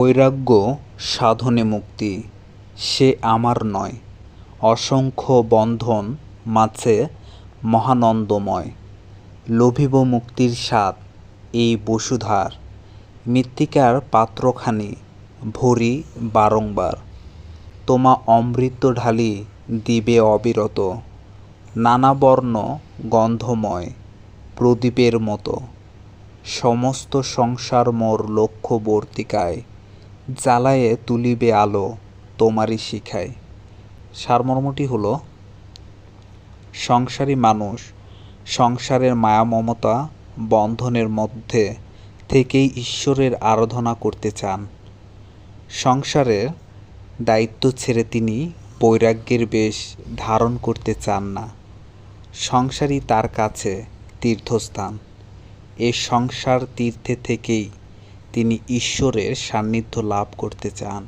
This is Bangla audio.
বৈরাগ্য সাধনে মুক্তি, সে আমার নয়। অসংখ্য বন্ধন মাঝে মহানন্দময়। লোভিব মুক্তির স্বাদ এই বসুধার। মৃত্তিকার পাত্রখানি ভরি বারংবার। তোমা অমৃত ঢালি দিবে অবিরত। নানা বর্ণ গন্ধময় প্রদীপের মতো। সমস্ত সংসার মোর লক্ষ্যবর্তিকায় জ্বালায়ে তুলিবে আলো, তোমারই শিখায়। সারমর্মটি হলো, সংসারী মানুষ সংসারের মায়া মমতা বন্ধনের মধ্যে থেকেই ঈশ্বরের আরাধনা করতে চান। সংসারের দায়িত্ব ছেড়ে তিনি বৈরাগ্যের বেশ ধারণ করতে চান না। সংসারই তার কাছে তীর্থস্থান। এ সংসার তীর্থে থেকেই তিনি ঈশ্বরের সান্নিধ্য লাভ করতে চান।